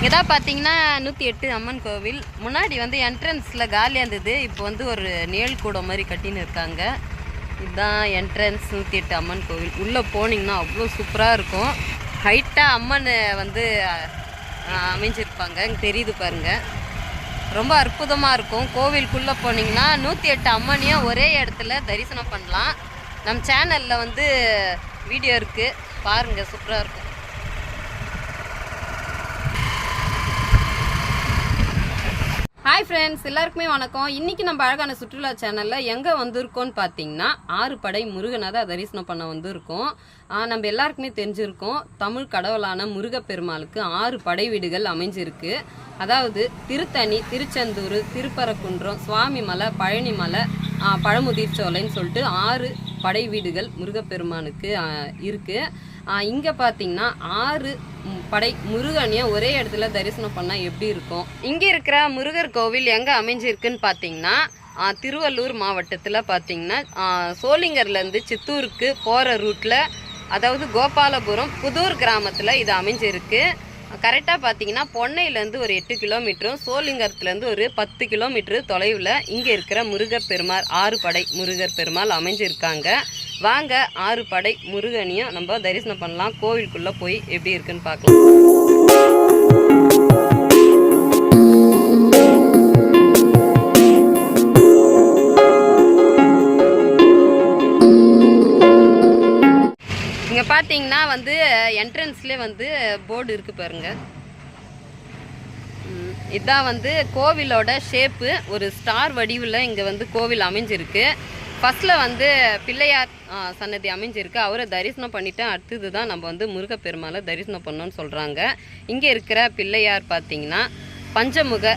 இங்கே தான் பார்த்தீங்கன்னா நூற்றி எட்டு அம்மன் கோவில். முன்னாடி வந்து என்ட்ரன்ஸில் காலியாக இருந்தது. இப்போ வந்து ஒரு நிழல் கூடம் மாதிரி கட்டின்னு இருக்காங்க. இதுதான் என்ட்ரன்ஸ் நூற்றி எட்டு அம்மன் கோவில். உள்ளே போனீங்கன்னா அவ்வளோ சூப்பராக இருக்கும். ஹைட்டாக அம்மன் வந்து அமைஞ்சிருப்பாங்க. தெரியுது பாருங்கள் ரொம்ப அற்புதமாக இருக்கும். கோவிலுக்குள்ளே போனீங்கன்னா நூற்றி எட்டு அம்மனையும் ஒரே இடத்துல தரிசனம் பண்ணலாம். நம்ம சேனலில் வந்து வீடியோ இருக்குது பாருங்கள் சூப்பராக இருக்கும். ஹாய் ஃப்ரெண்ட்ஸ் எல்லாருக்குமே வணக்கம். இன்னைக்கு நம்ம அழகான சுற்றுலா சேனலில் எங்கே வந்திருக்கோம்னு பார்த்தீங்கன்னா ஆறு படை முருகனை தான் தரிசனம் பண்ண வந்திருக்கோம். நம்ம எல்லாருக்குமே தெரிஞ்சிருக்கோம் தமிழ் கடவுளான முருகப்பெருமாளுக்கு ஆறு படை வீடுகள் அமைஞ்சிருக்கு. அதாவது திருத்தணி திருச்செந்தூர் திருப்பரங்குன்றம் சுவாமிமலை பழனிமலை பழமுதிர்ச்சோலைன்னு சொல்லிட்டு ஆறு படை வீடுகள் முருகப்பெருமானுக்கு இருக்குது இங்க பாத்தீங்கன்னா ஆறு படை முருகனையும் ஒரே இடத்துல தரிசனம் பண்ணா எப்படி இருக்கும்? இங்க இருக்கிற முருகர் கோவில் எங்க அமைஞ்சிருக்குன்னு பாத்தீங்கன்னா திருவள்ளூர் மாவட்டத்தில் பார்த்தீங்கன்னா சோளிங்கர்லேருந்து சித்தூருக்கு போகிற ரூட்டில் அதாவது கோபாலபுரம் புதூர் கிராமத்தில் இது அமைஞ்சிருக்கு. கரெக்டாக பார்த்தீங்கன்னா பொன்னையிலேருந்து ஒரு எட்டு கிலோமீட்டரும் சோளிங்கரத்துலேருந்து ஒரு பத்து கிலோமீட்டரு தொலைவில் இங்கே இருக்கிற முருகர் பெருமாள் ஆறு படை முருகர் பெருமாள் அமைஞ்சிருக்காங்க. வாங்க ஆறு படை முருகனையும் நம்ம தரிசனம் பண்ணலாம். கோவிலுக்குள்ளே போய் எப்படி இருக்குன்னு பார்க்கலாம் இங்கே பார்த்தீங்கன்னா வந்து என்ட்ரன்ஸ்லேயே வந்து போர்டு இருக்குது பாருங்க. இதான் வந்து கோவிலோட ஷேப்பு ஒரு ஸ்டார் வடிவில் இங்கே வந்து கோவில் அமைஞ்சிருக்கு. ஃபஸ்ட்டில் வந்து பிள்ளையார் சன்னதி அமைஞ்சிருக்கு. அவரை தரிசனம் பண்ணிட்டு அடுத்தது தான் நம்ம வந்து முருகப்பெருமாளை தரிசனம் பண்ணோன்னு சொல்கிறாங்க இங்கே இருக்கிற பிள்ளையார் பார்த்தீங்கன்னா பஞ்சமுக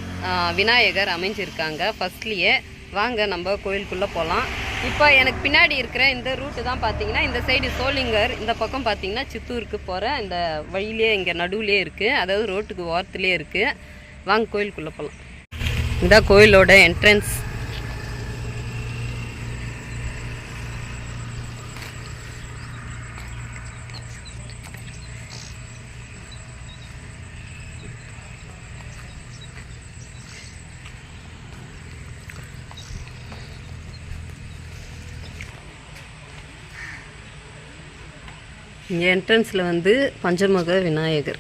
விநாயகர் அமைஞ்சிருக்காங்க. ஃபர்ஸ்ட்லேயே வாங்க நம்ம கோயிலுக்குள்ளே போகலாம் இப்போ எனக்கு பின்னாடி இருக்கிற இந்த ரூட்டு தான் பார்த்தீங்கன்னா இந்த சைடு சோளிங்கர் இந்த பக்கம் பார்த்தீங்கன்னா சித்தூருக்கு போகிற இந்த வழியிலே இங்கே நடுவுலே இருக்குது அதாவது ரோட்டுக்கு ஓரத்துலேயே இருக்குது வாங்க கோயிலுக்குள்ளே போகலாம் இதான் கோயிலோட என்ட்ரன்ஸ் இங்கே என்ட்ரன்ஸில் வந்து பஞ்சமுக விநாயகர்.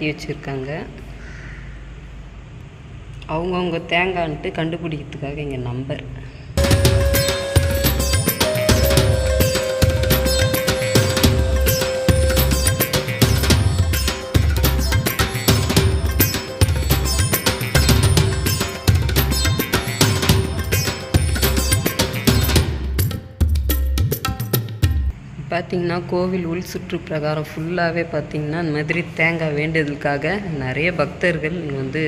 கட்டி வச்சுருக்காங்க. அவங்கவுங்க தேங்காய்ன்ட்டு கண்டுபிடிக்கிறதுக்காக இங்கே நம்பர் பார்த்திங்கன்னா கோவில் உள் சுற்று பிரகாரம் ஃபுல்லாகவே பார்த்திங்கன்னா இந்த மாதிரி தேங்காய் வேண்டுதலுக்காக நிறைய பக்தர்கள் இங்கே வந்து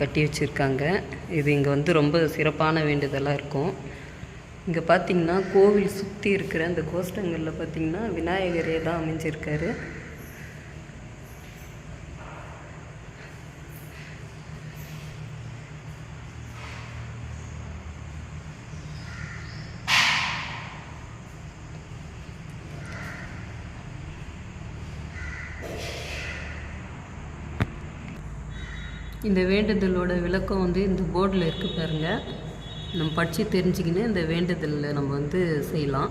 கட்டி வச்சுருக்காங்க. இது இங்கே வந்து ரொம்ப சிறப்பான வேண்டுதலாக இருக்கும். இங்கே பார்த்தீங்கன்னா கோவில் சுற்றி இருக்கிற அந்த கோஷ்டங்களில் பார்த்தீங்கன்னா விநாயகரே தான் அமைஞ்சிருக்காரு. இந்த வேண்டுதலோட விளக்கம் வந்து இந்த போர்டில் இருக்குது பாருங்கள் நம்ம படித்து தெரிஞ்சுக்கின்னு இந்த வேண்டுதலில் நம்ம வந்து செய்யலாம்.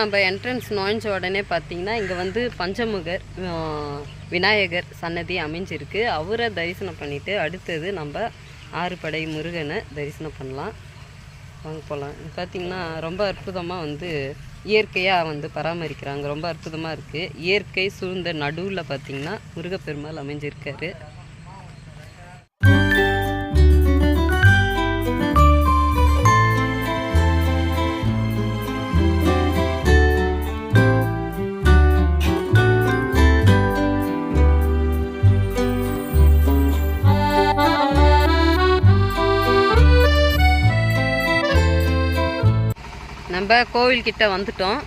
நம்ம என்ட்ரன்ஸ் நுழைஞ்ச உடனே பார்த்தீங்கன்னா இங்கே வந்து பஞ்சமுகர் விநாயகர் சன்னதி அமைஞ்சிருக்கு. அவரை தரிசனம் பண்ணிவிட்டு அடுத்தது நம்ம ஆறுபடை முருகனை தரிசனம் பண்ணலாம். வாங்க போகலாம் பார்த்திங்கன்னா ரொம்ப அற்புதமாக வந்து இயற்கையாக வந்து பராமரிக்கிறாங்க. ரொம்ப அற்புதமாக இருக்குது இயற்கை சூழ்ந்த நடுவில் பார்த்திங்கன்னா முருகப்பெருமாள் அமைஞ்சிருக்காரு. நம்ம கோவில்கிட்ட வந்துட்டோம்.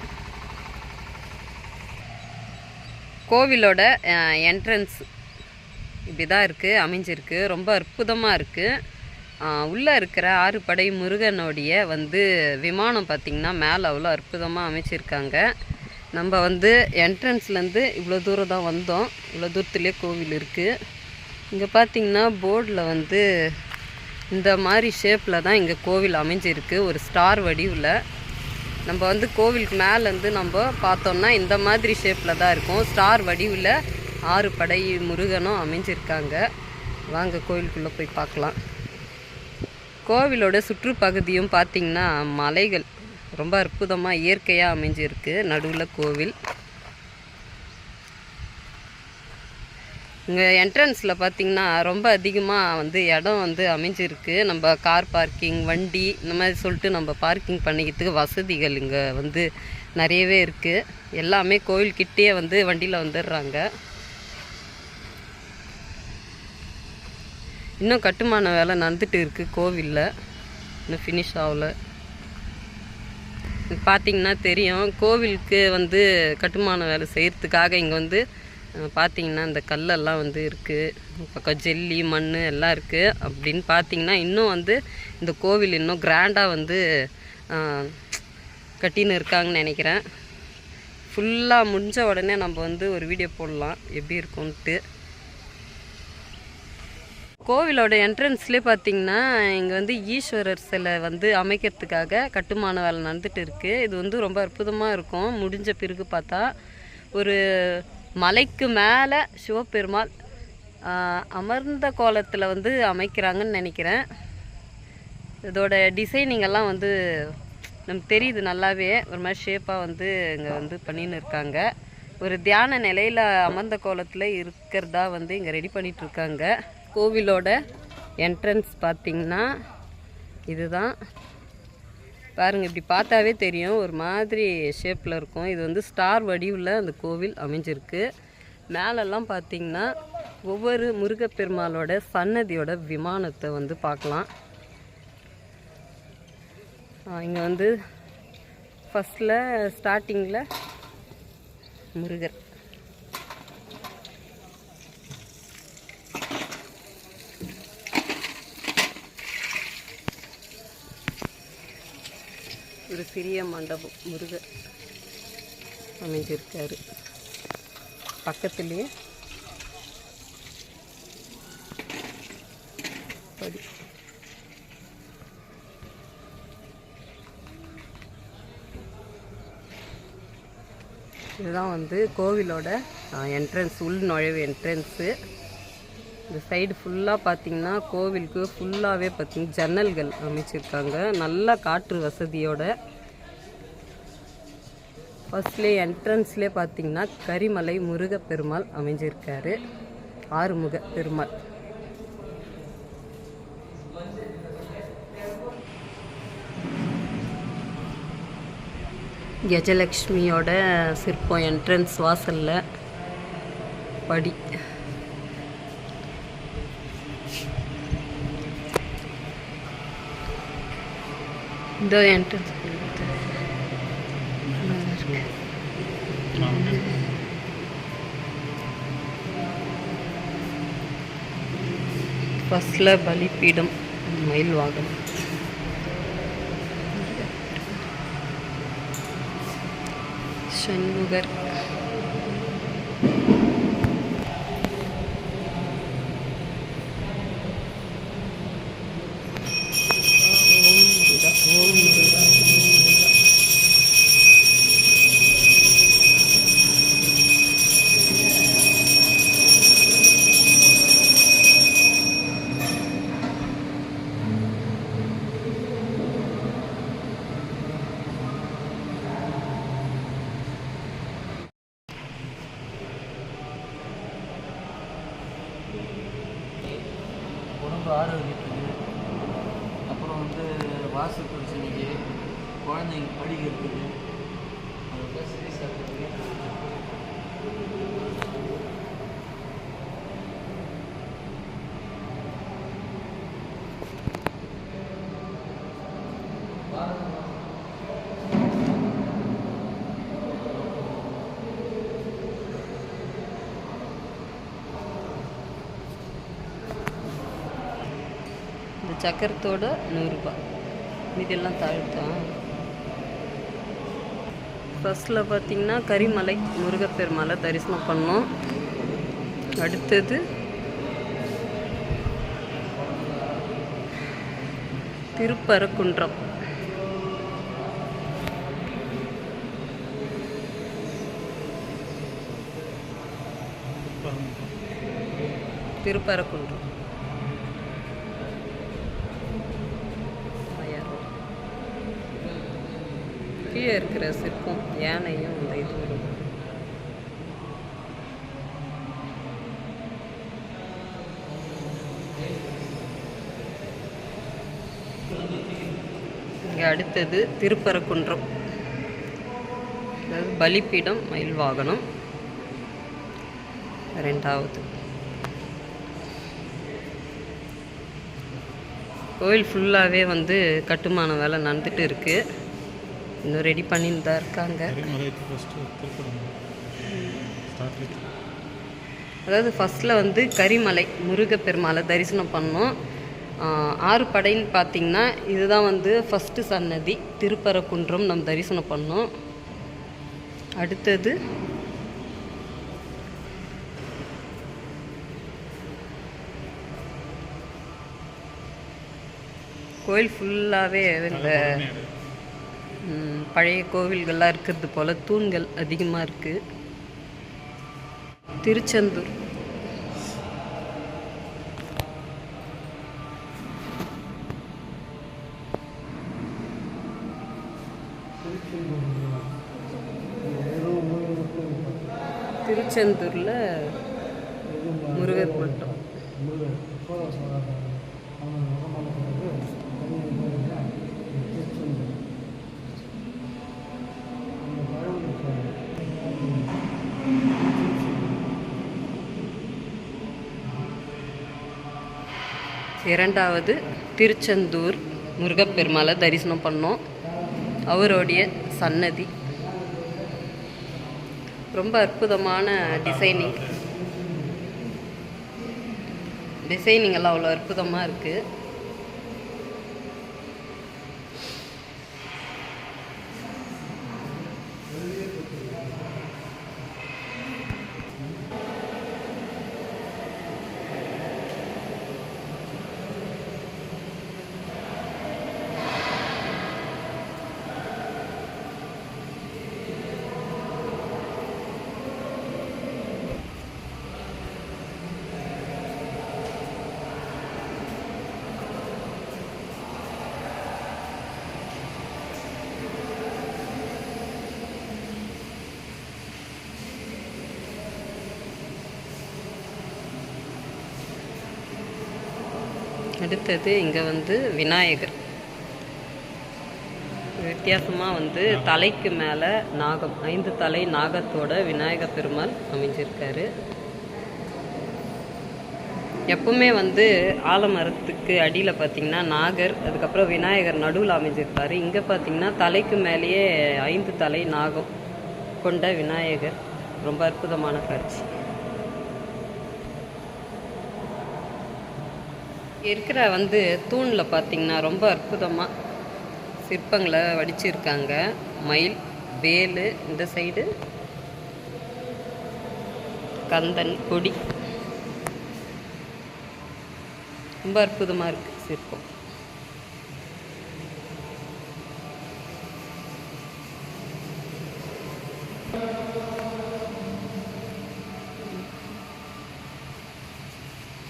கோவிலோட என்ட்ரன்ஸ் இப்படி தான் இருக்குது அமைஞ்சிருக்கு. ரொம்ப அற்புதமாக இருக்குது உள்ளே இருக்கிற ஆறு படை முருகனுடைய வந்து விமானம் பார்த்திங்கன்னா மேலே அவ்வளோ அற்புதமாக அமைச்சிருக்காங்க. நம்ம வந்து என்ட்ரன்ஸ்லேருந்து இவ்வளோ தூரம் தான் வந்தோம். இவ்வளோ தூரத்துலேயே கோவில் இருக்குது இங்கே பார்த்தீங்கன்னா போர்டில் வந்து இந்த மாதிரி ஷேப்பில் தான் இங்கே கோவில் அமைஞ்சிருக்கு. ஒரு ஸ்டார் வடிவில். நம்ம வந்து கோவிலுக்கு மேலேருந்து நம்ம பார்த்தோம்னா இந்த மாதிரி ஷேப்பில் தான் இருக்கும். ஸ்டார் வடிவில் ஆறு படை முருகனும் அமைஞ்சிருக்காங்க. வாங்க கோவிலுக்குள்ளே போய் பார்க்கலாம். கோவிலோட சுற்றுப்பகுதியும் பார்த்திங்கன்னா மலைகள். ரொம்ப அற்புதமாக இயற்கையாக அமைஞ்சிருக்கு நடுவில் கோவில். இங்கே என்ட்ரன்ஸில் பார்த்தீங்கன்னா ரொம்ப அதிகமாக வந்து இடம் வந்து அமைஞ்சிருக்கு. நம்ம கார் பார்க்கிங் வண்டி இந்த மாதிரி சொல்லிட்டு நம்ம பார்க்கிங் பண்ணிக்கிறதுக்கு வசதிகள் இங்கே வந்து நிறையவே இருக்குது எல்லாமே கோயில்கிட்டே வந்து வண்டியில் வந்துடுறாங்க. இன்னும் கட்டுமான வேலை நடந்துட்டு இருக்குது கோவிலில். இன்னும் ஃபினிஷ் ஆகலை. பார்த்தீங்கன்னா தெரியும் கோவிலுக்கு வந்து கட்டுமான வேலை செய்கிறதுக்காக இங்கே வந்து பார்த்தீங்கன்னா இந்த கல்லெல்லாம் வந்து இருக்குது பக்கம் ஜெல்லி மண் எல்லாம் இருக்குது அப்படின்னு பார்த்தீங்கன்னா இன்னும் வந்து இந்த கோவில் இன்னும் கிராண்டாக வந்து கட்டின்னு இருக்காங்கன்னு நினைக்கிறேன். ஃபுல்லாக முடிஞ்ச உடனே நம்ம வந்து ஒரு வீடியோ போடலாம். எப்படி இருக்கும்ன்ட்டு. கோவிலோட என்ட்ரன்ஸ்லேயே பார்த்தீங்கன்னா இங்கே வந்து ஈஸ்வரர் சிலை வந்து அமைக்கிறதுக்காக கட்டுமான வேலை நடந்துகிட்டு இருக்குது இது வந்து ரொம்ப அற்புதமாக இருக்கும். முடிஞ்ச பிறகு பார்த்தா ஒரு மலைக்கு மேலே சிவபெருமாள் அமர்ந்த கோலத்தில் வந்து அமைக்கிறாங்கன்னு நினைக்கிறேன். இதோட டிசைனிங்கெல்லாம் வந்து நமக்கு தெரியுது நல்லாவே. ஒரு மாதிரி ஷேப்பாக வந்து இங்கே வந்து பண்ணின்னு இருக்காங்க. ஒரு தியான நிலையில் அமர்ந்த கோலத்தில் இருக்கிறதா வந்து இங்கே ரெடி பண்ணிகிட்ருக்காங்க கோவிலோட என்ட்ரன்ஸ் பார்த்திங்கன்னா இதுதான். பாருங்கள் இப்படி பார்த்தாவே தெரியும். ஒரு மாதிரி ஷேப்பில் இருக்கும். இது வந்து ஸ்டார் வடிவில் அந்த கோவில் அமைஞ்சிருக்கு. மேலெல்லாம் பார்த்தீங்கன்னா ஒவ்வொரு முருகப்பெருமாளோட சன்னதியோட விமானத்தை வந்து பார்க்கலாம். இங்கே வந்து ஃபஸ்ட்டில் ஸ்டார்டிங்கில் முருகர். ஒரு சிறிய மண்டபம் முருகர் அமைஞ்சிருக்காரு. பக்கத்துலேயே படி. இதுதான் வந்து கோவிலோட என்ட்ரன்ஸ் உள் நுழைவு என்ட்ரன்ஸு இந்த சைடு ஃபுல்லாக பார்த்தீங்கன்னா கோவிலுக்கு ஃபுல்லாகவே பார்த்தீங்கன்னா ஜன்னல்கள் அமைச்சிருக்காங்க. நல்லா காற்று வசதியோட. ஃபஸ்ட்லேயே என்ட்ரன்ஸ்லேயே பார்த்தீங்கன்னா கரிமலை முருகப்பெருமாள் அமைஞ்சிருக்காரு. ஆறுமுக பெருமாள். கஜலக்ஷ்மியோட சிற்பம் என்ட்ரன்ஸ் வாசலில் படி. இதோ என்ட்ரன்ஸ் ஃபஸ்ட்டில் பலிப்பீடம் மயில் வாகனம். சண்முகர். சக்கரத்தோட நூறுரூபா இதெல்லாம் தாழ்த்தோம் ஃபஸ்ட்டில் பார்த்திங்கன்னா கரிமலை முருகப்பெருமாளை தரிசனம் பண்ணோம். அடுத்தது திருப்பரக்குன்றம் திருப்பரக்குன்றம் கீழே இருக்கிற சிற்பம் யானையும் அந்த இது வரும் இங்கே அடுத்தது திருப்பரக்குன்றம் அதாவது பலிப்பீடம் மயில் வாகனம் ரெண்டாவது. கோயில் ஃபுல்லாகவே வந்து கட்டுமான வேலை நடந்துட்டு இருக்குது இன்னும் ரெடி பண்ணிட்டு தான் இருக்காங்க. அதாவது ஃபஸ்ட்டில் வந்து கரிமலை முருகப்பெருமாளை தரிசனம் பண்ணோம். ஆறு படைன்னு பார்த்தீங்கன்னா இதுதான் வந்து ஃபஸ்ட்டு சன்னதி திருப்பரங்குன்றம் நம்ம தரிசனம் பண்ணோம். அடுத்தது கோயில் ஃபுல்லாகவே இந்த பழைய கோவில்கள்லாம் இருக்கிறது போல் தூண்கள் அதிகமாக இருக்குது திருச்செந்தூர். திருச்செந்தூரில் முருகர் மட்டும். இரண்டாவது திருச்செந்தூர் முருகப்பெருமாளை தரிசனம் பண்ணோம். அவருடைய சன்னதி. ரொம்ப அற்புதமான டிசைனிங் டிசைனிங் எல்லாம் அவ்வளோ அற்புதமாக இருக்குது அடுத்தது இங்கே வந்து விநாயகர். வித்தியாசமாக வந்து தலைக்கு மேலே நாகம் ஐந்து தலை நாகத்தோட விநாயக பெருமாள் அமைஞ்சிருக்காரு. எப்பவுமே வந்து ஆலமரத்துக்கு அடியில் பார்த்தீங்கன்னா நாகர் அதுக்கப்புறம் விநாயகர் நடுவில் அமைஞ்சிருப்பாரு. இங்கே பார்த்தீங்கன்னா தலைக்கு மேலேயே ஐந்து தலை நாகம் கொண்ட விநாயகர். ரொம்ப அற்புதமான காட்சி. இருக்கிற வந்து தூணில் பார்த்திங்கன்னா ரொம்ப அற்புதமாக சிற்பங்களை வடிச்சிருக்காங்க. மயில் வேலு இந்த சைடு. கந்தன் கொடி. ரொம்ப அற்புதமாக இருக்குது சிற்பம்.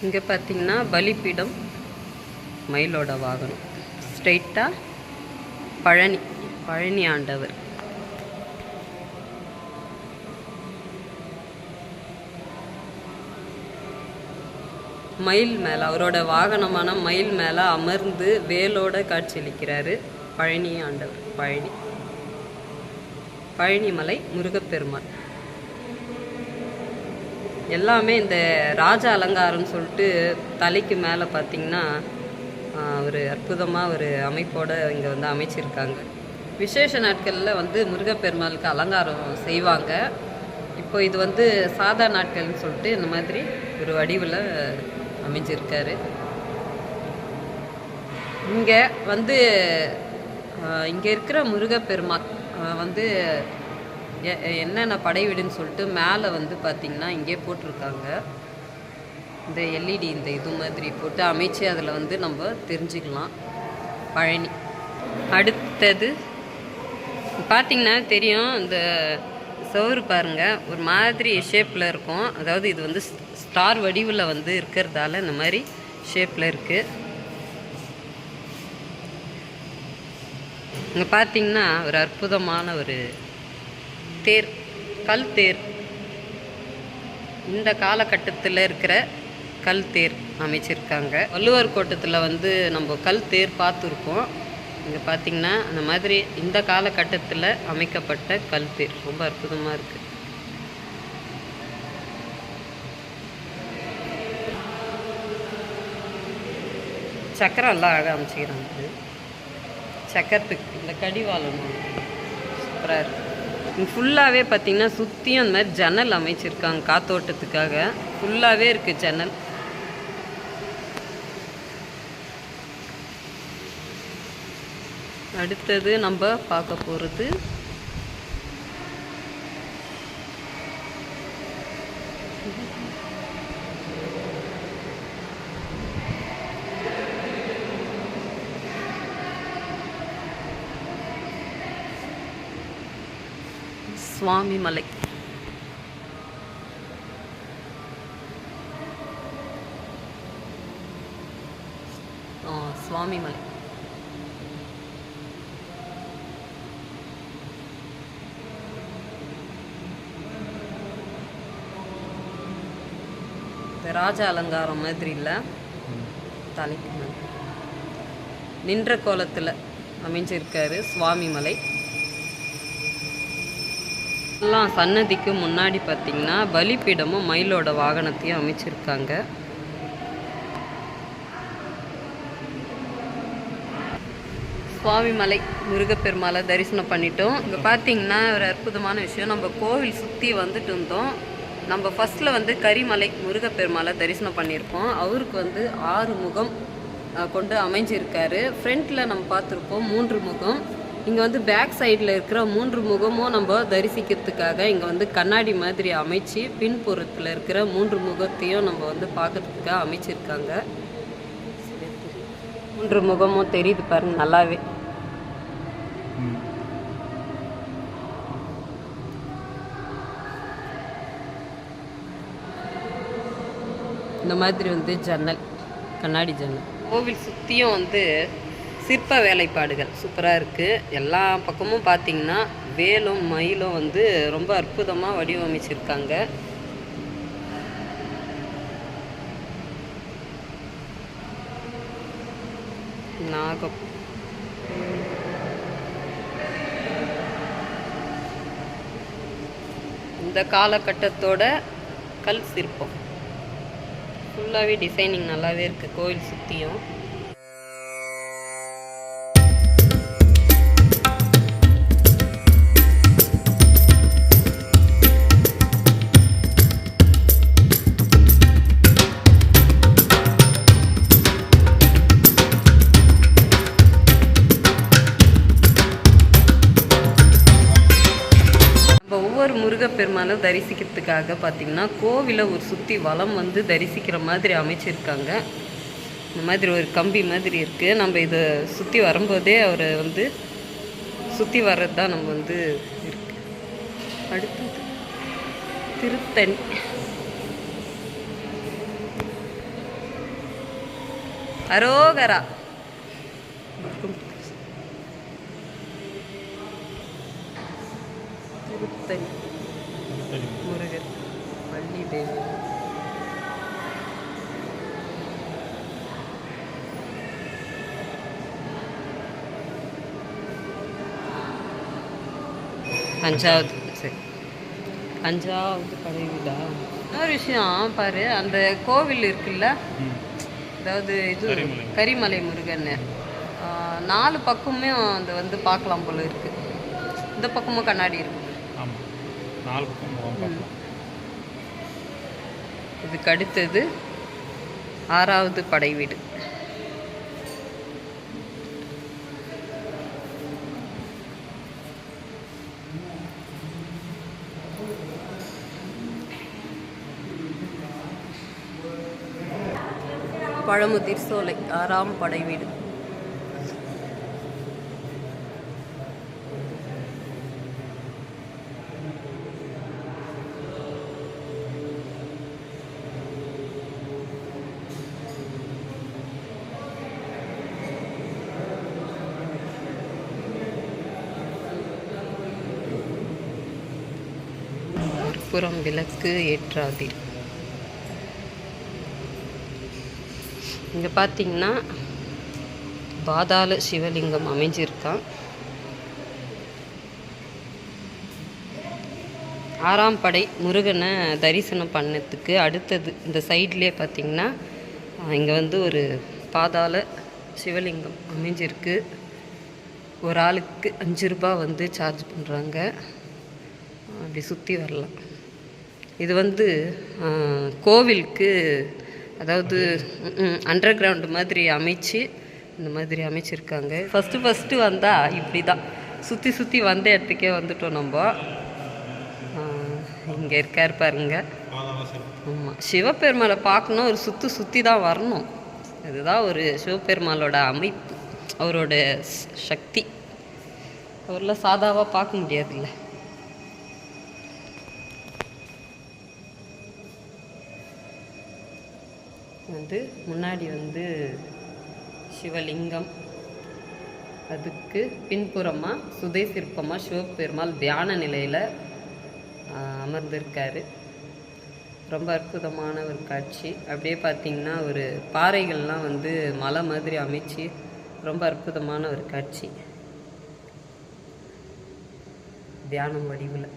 இங்கே பார்த்தீங்கன்னா பலிப்பீடம் மயிலோட வாகனம். ஸ்ட்ரெயிட்டாக பழனி பழனி ஆண்டவர். மயில் மேலே அவரோட வாகனமான மயில் மேலே அமர்ந்து வேலோட காட்சியளிக்கிறாரு பழனி ஆண்டவர் பழனி. பழனிமலை முருகப்பெருமாள். எல்லாமே இந்த ராஜ அலங்காரம்னு சொல்லிட்டு தலைக்கு மேலே பார்த்தீங்கன்னா ஒரு அற்புதமாக ஒரு அமைப்போடு இங்கே வந்து அமைச்சிருக்காங்க. விசேஷ நாட்களில் வந்து முருகப்பெருமாளுக்கு அலங்காரம் செய்வாங்க. இப்போ இது வந்து சாதா நாட்கள்னு சொல்லிட்டு இந்த மாதிரி ஒரு வடிவில் அமைஞ்சிருக்காரு. இங்கே வந்து இங்கே இருக்கிற முருகப்பெருமாள் வந்து எ- என்னென்ன படை வீடுன்னு சொல்லிட்டு மேலே வந்து பார்த்திங்கன்னா இங்கே போட்டிருக்காங்க. இந்த எல்இடி இந்த இது மாதிரி போட்டு அமைச்சு அதில் வந்து நம்ம தெரிஞ்சுக்கலாம். பழனி. அடுத்தது பார்த்திங்கன்னா தெரியும் இந்த சோறு பாருங்க ஒரு மாதிரி ஷேப்பில் இருக்கும். அதாவது இது வந்து ஸ்டார் வடிவில் வந்து இருக்கிறதால இந்த மாதிரி ஷேப்பில் இருக்குது இங்கே பார்த்தீங்கன்னா ஒரு அற்புதமான ஒரு தேர் கல் தேர். இந்த காலகட்டத்தில் இருக்கிற கல் தேர் அமைச்சிருக்காங்க. வள்ளுவர் கோட்டத்தில் வந்து நம்ம கல் தேர் பார்த்துருக்கோம். இங்கே பார்த்தீங்கன்னா அந்த மாதிரி இந்த காலகட்டத்தில் அமைக்கப்பட்ட கல் தேர். ரொம்ப அற்புதமாக இருக்குது சக்கரம் எல்லாம் அழகாக அமைச்சிக்கிறாங்க. சக்கரத்துக்கு இந்த கடிவாளம் சூப்பராக இருக்குது இங்கே ஃபுல்லாகவே பார்த்திங்கன்னா சுற்றியும் அந்த மாதிரி ஜன்னல் அமைச்சிருக்காங்க காத்தோட்டத்துக்காக. ஃபுல்லாகவே இருக்குது ஜன்னல். அடுத்தது நம்ம பார்க்க போகிறது சுவாமி மலை. சுவாமி மலை. ராஜ அலங்காரம் மாதிரி இல்லை. தலைக்கு நின்ற கோலத்தில் அமைஞ்சிருக்காரு சுவாமி மலை. எல்லாம் சன்னதிக்கு முன்னாடி பார்த்தீங்கன்னா பலிப்பீடமும் மயிலோட வாகனத்தையும் அமைச்சிருக்காங்க. சுவாமிமலை முருகப்பெருமாளை தரிசனம் பண்ணிட்டோம். இங்கே பார்த்தீங்கன்னா ஒரு அற்புதமான விஷயம். நம்ம கோவில் சுற்றி வந்துட்டு இருந்தோம். நம்ம ஃபஸ்ட்டில் வந்து கரிமலை முருகப்பெருமாளை தரிசனம் பண்ணியிருப்போம் அவருக்கு வந்து ஆறு முகம் கொண்டு அமைஞ்சிருக்காரு. ஃப்ரண்ட்டில் நம்ம பார்த்துருப்போம் மூன்று முகம். இங்கே வந்து பேக் சைடில் இருக்கிற மூன்று முகமும் நம்ம தரிசிக்கிறதுக்காக இங்கே வந்து கண்ணாடி மாதிரி அமைச்சு பின்புறத்தில் இருக்கிற மூன்று முகத்தையும் நம்ம வந்து பார்க்கறதுக்காக அமைச்சிருக்காங்க. மூன்று முகமும் தெரியுது பாருங்க நல்லாவே. இந்த மாதிரி வந்து ஜன்னல் கண்ணாடி ஜன்னல். கோவில் சுற்றியும் வந்து சிற்ப வேலைப்பாடுகள் சூப்பராக இருக்குது எல்லா பக்கமும் பார்த்தீங்கன்னா வேலும் மயிலும் வந்து ரொம்ப அற்புதமாக வடிவமைச்சிருக்காங்க. நாகம். இந்த காலகட்டத்தோட கல் சிற்பம். ஃபுல்லாகவே டிசைனிங் நல்லாவே இருக்குது கோயில் சுற்றியும் முருகப்பெருமானை தரிசிக்கிறதுக்காக பார்த்தீங்கன்னா கோவிலை ஒரு சுற்றி வளம் வந்து தரிசிக்கிற மாதிரி அமைச்சிருக்காங்க. இந்த மாதிரி ஒரு கம்பி மாதிரி இருக்குது நம்ம இதை சுற்றி வரும்போதே அவரை வந்து சுற்றி வர்றது தான் நம்ம வந்து இருக்கு. அடுத்தது திருத்தணி. அரோகரா. திருத்தணி. தேவி அஞ்சாவது சரி. அஞ்சாவது படைவீடா இன்னொரு விஷயம் பாரு அந்த கோவில் இருக்குல்ல? அதாவது இது கரிமலை. முருகன் நாலு பக்கமுமே அந்த வந்து பார்க்கலாம் போல இருக்கு. இந்த பக்கமும் கண்ணாடி இருக்கு. நாலு பக்கம் இதுக்கு அடுத்தது ஆறாவது படை வீடு. பழமுதிர் சோலை ஆறாம் படை வீடு. புறம் விளக்கு ஏற்றாதீர் இங்கே பார்த்தீங்கன்னா பாதாள சிவலிங்கம் அமைஞ்சிருக்கான் ஆறாம் படை முருகனை தரிசனம் பண்ணதுக்கு அடுத்தது இந்த சைட்லேயே பார்த்தீங்கன்னா இங்கே வந்து ஒரு பாதாள சிவலிங்கம் அமைஞ்சிருக்கு. ஒரு ஆளுக்கு அஞ்சு ரூபாய் வந்து சார்ஜ் பண்ணுறாங்க அப்படி சுற்றி வரலாம். இது வந்து கோவிலுக்கு அதாவது அண்டர் கிரவுண்டு மாதிரி அமைச்சு இந்த மாதிரி அமைச்சிருக்காங்க. ஃபஸ்ட்டு ஃபஸ்ட்டு வந்தால் இப்படி தான் சுற்றி சுற்றி வந்த இடத்துக்கே வந்துட்டோம் நம்ம. இங்கே இருக்கார் பாருங்க. ஆமாம் சிவபெருமாளை பார்க்கணும் ஒரு சுற்றி சுற்றி தான் வரணும். இதுதான் ஒரு சிவபெருமாளோட அமைப்பு அவரோட சக்தி. அவரெலாம் சாதாவாக பார்க்க முடியாதுல்ல. வந்து முன்னாடி வந்து சிவலிங்கம். அதுக்கு பின்புறமாக சுதை சிற்பமாக சிவபெருமாள் தியான நிலையில் அமர்ந்திருக்காரு. ரொம்ப அற்புதமான ஒரு காட்சி. அப்படியே பார்த்தீங்கன்னா ஒரு பாறைகள்லாம் வந்து மலை மாதிரி அமைச்சு ரொம்ப அற்புதமான ஒரு காட்சி. தியானம் வடிவில்.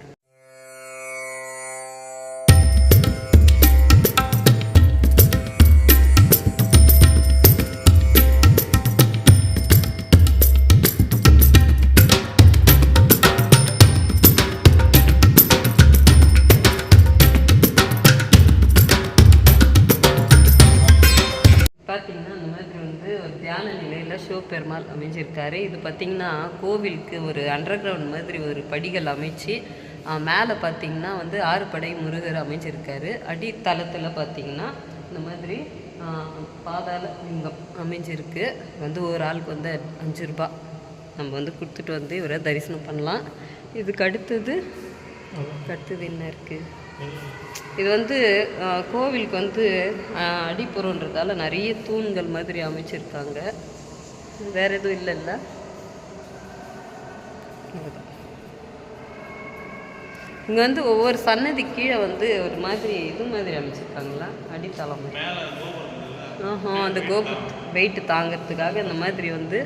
பெருமாள் அமைஞ்சிருக்காரு. இது பார்த்திங்கன்னா கோவிலுக்கு ஒரு அண்டர் கிரவுண்ட் மாதிரி ஒரு படிகள் அமைச்சு மேலே பார்த்தீங்கன்னா வந்து ஆறு படை முருகர் அமைஞ்சிருக்காரு. அடித்தளத்தில் பார்த்தீங்கன்னா இந்த மாதிரி பாதாள லிங்கம் அமைஞ்சிருக்கு. வந்து ஒரு ஆளுக்கு வந்து அஞ்சு ரூபா. நம்ம வந்து கொடுத்துட்டு வந்து இவரை தரிசனம் பண்ணலாம். இதுக்கு அடுத்தது அடுத்தது என்ன இருக்குது இது வந்து கோவிலுக்கு வந்து அடிப்புறன்றதால நிறைய தூண்கள் மாதிரி அமைச்சிருக்காங்க. வேற எதுவும் இல்லைல்ல? இதுதான். இங்க வந்து ஒவ்வொரு சன்னதி கீழே வந்து ஒரு மாதிரி இது மாதிரி அமைச்சிருக்காங்களா? அடித்தளம். ஆஹா அந்த கோபு வெயிட் தாங்கிறதுக்காக இந்த மாதிரி வந்து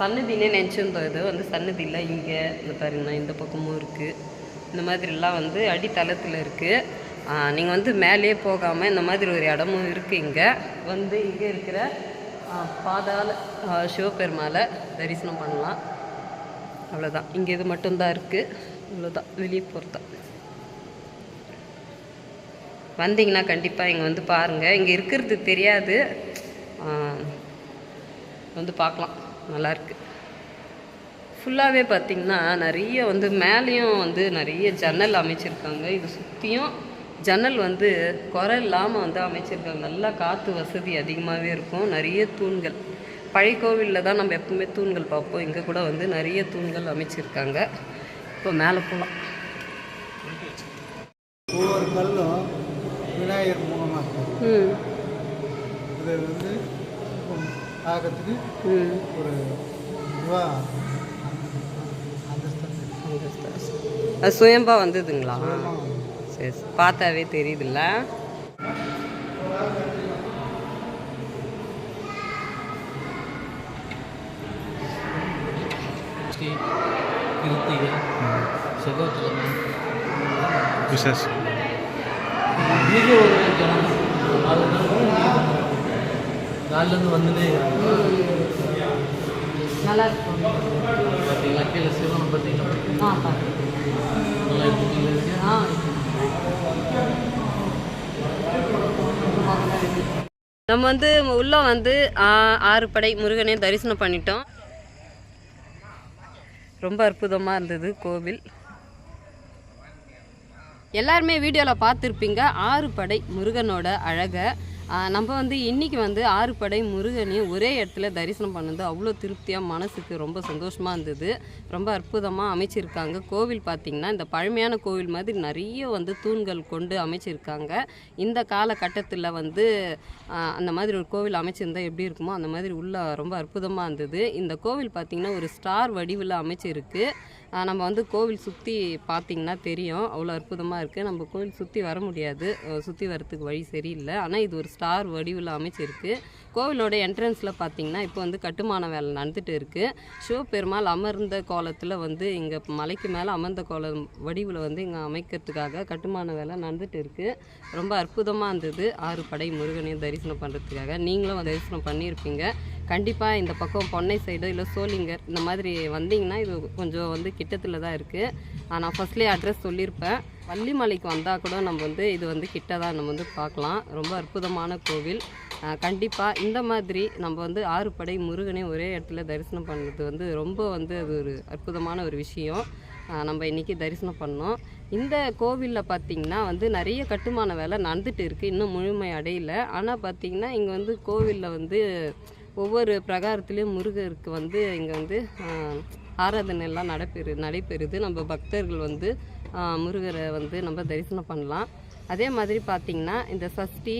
சன்னதினே நினச்சிருந்தோம். இது வந்து சன்னதி இல்லை இங்கே. இந்த பாருங்கண்ணா இந்த பக்கமும் இருக்குது இந்த மாதிரிலாம் வந்து அடித்தளத்தில் இருக்குது நீங்கள் வந்து மேலேயே போகாமல் இந்த மாதிரி ஒரு இடமும் இருக்குது இங்கே. வந்து இங்கே இருக்கிற பாதாள சிவபெருமாளை தரிசனம் பண்ணலாம். அவ்வளோதான் இங்கே இது மட்டும்தான் இருக்குது அவ்வளோதான் வெளியே போகிறதா வந்தீங்கன்னா கண்டிப்பாக இங்கே வந்து பாருங்கள் இங்கே இருக்கிறது தெரியாது. வந்து பார்க்கலாம். நல்லாயிருக்கு ஃபுல்லாகவே பார்த்திங்கன்னா நிறைய வந்து மேலேயும் வந்து நிறைய ஜன்னல் அமைச்சிருக்காங்க. இது சுற்றியும் ஜன்னல் வந்து குறை இல்லாமல் வந்து அமைச்சிருக்காங்க நல்லா காற்று வசதி அதிகமாகவே இருக்கும். நிறைய தூண்கள். பழைய கோவிலில் தான் நம்ம எப்பவுமே தூண்கள் பார்ப்போம். இங்கே கூட வந்து நிறைய தூண்கள் அமைச்சிருக்காங்க. இப்போ மேலே போகலாம் ஒவ்வொரு கல்லும் விநாயகர் மூலமாக இது வந்து ஒரு சுயம்பா வந்ததுங்களா? சரி. பார்த்தாவே தெரியுதுல்ல. கிருத்திகை செவ்வாய்க்கிழமை. விசேஷம். மிக ஒரு ஜனம் வந்துட்டே நல்லா இருக்கும். பார்த்தீங்களா? கீழே சிவனை பார்த்தீங்கன்னா ஆ பார்த்து நல்லா இருக்கு நம்ம வந்து உள்ள வந்து ஆ, ஆறு படை முருகனே தரிசனம் பண்ணிட்டோம். ரொம்ப அற்புதமாக இருந்தது கோவில். எல்லாருமே வீடியோவில் பார்த்துருப்பீங்க ஆறு படை முருகனோட அழகை. நம்ம வந்து இன்றைக்கி வந்து ஆறு படை முருகனையும் ஒரே இடத்துல தரிசனம் பண்ணது அவ்வளோ திருப்தியாக மனசுக்கு ரொம்ப சந்தோஷமாக இருந்தது. ரொம்ப அற்புதமாக அமைச்சிருக்காங்க. கோவில் பார்த்திங்கன்னா இந்த பழமையான கோவில் மாதிரி நிறைய வந்து தூண்கள் கொண்டு அமைச்சிருக்காங்க. இந்த காலகட்டத்தில் வந்து அந்த மாதிரி ஒரு கோவில் அமைச்சிருந்தால் எப்படி இருக்குமோ அந்த மாதிரி உள்ள ரொம்ப அற்புதமாக இருந்தது. இந்த கோவில் பார்த்திங்கன்னா ஒரு ஸ்டார் வடிவில் அமைச்சிருக்கு. நம்ம வந்து கோவில் சுற்றி பார்த்திங்கன்னா தெரியும். அவ்வளோ அற்புதமாக இருக்குது நம்ம கோவில் சுற்றி வர முடியாது. சுற்றி வரத்துக்கு வழி சரியில்லை. ஆனால் இது ஒரு ஸ்டார் வடிவில் அமைச்சிருக்கு. கோவிலோட என்ட்ரன்ஸில் பார்த்திங்கன்னா இப்போ வந்து கட்டுமான வேலை நடந்துட்டு இருக்குது சிவபெருமாள் அமர்ந்த கோலத்தில் வந்து இங்கே மலைக்கு மேலே அமர்ந்த கோலம் வடிவில் வந்து இங்கே அமைக்கிறதுக்காக கட்டுமான வேலை நடந்துட்டு இருக்குது ரொம்ப அற்புதமாக இருந்தது. ஆறு படை முருகனையும் தரிசனம் பண்ணுறதுக்காக நீங்களும் தரிசனம் பண்ணியிருப்பீங்க கண்டிப்பாக இந்த பக்கம் பொன்னை சைடு இல்லை சோளிங்கர் இந்த மாதிரி வந்தீங்கன்னா இது கொஞ்சம் வந்து கிட்டத்தில் தான் இருக்குது நான் ஃபஸ்ட்லேயே அட்ரஸ் சொல்லியிருப்பேன் வள்ளிமலைக்கு வந்தால் கூட நம்ம வந்து இது வந்து கிட்ட தான் நம்ம வந்து பார்க்கலாம். ரொம்ப அற்புதமான கோவில். கண்டிப்பாக இந்த மாதிரி நம்ம வந்து ஆறு படை முருகனை ஒரே இடத்துல தரிசனம் பண்ணுறது வந்து ரொம்ப வந்து அது ஒரு அற்புதமான ஒரு விஷயம். நம்ம இன்றைக்கி தரிசனம் பண்ணோம். இந்த கோவிலில் பார்த்திங்கன்னா வந்து நிறைய கட்டுமான வேலை நடந்துட்டு இருக்குது இன்னும் முழுமை அடையல. ஆனால் பார்த்திங்கன்னா இங்கே வந்து கோவிலில் வந்து ஒவ்வொரு பிரகாரத்துலேயும் முருகருக்கு வந்து இங்கே வந்து ஆராதனை எல்லாம் நடைபெறு நடைபெறுது. நம்ம பக்தர்கள் வந்து முருகரை வந்து நம்ம தரிசனம் பண்ணலாம். அதே மாதிரி பார்த்திங்கன்னா இந்த சஷ்டி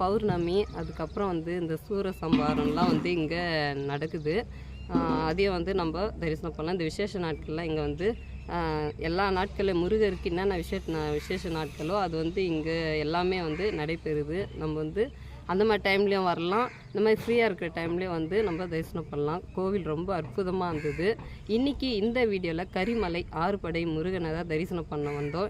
பௌர்ணமி அதுக்கப்புறம் வந்து இந்த சூர சம்பாரம்லாம் வந்து இங்கே நடக்குது. அதையும் வந்து நம்ம தரிசனம் பண்ணலாம். இந்த விசேஷ நாட்களில் இங்கே வந்து எல்லா நாட்களில் முருகருக்கு என்னென்ன விசேஷ விசேஷ நாட்களோ அது வந்து இங்கே எல்லாமே வந்து நடைபெறுது. நம்ம வந்து அந்த மாதிரி டைம்லேயும் வரலாம். இந்த மாதிரி ஃப்ரீயாக இருக்கிற டைம்லேயும் வந்து நம்ம தரிசனம் பண்ணலாம். கோவில் ரொம்ப அற்புதமாக இருந்தது. இன்றைக்கி இந்த வீடியோவில் கரிமலை ஆறுபடை முருகனை தான் தரிசனம் பண்ண வந்தோம்.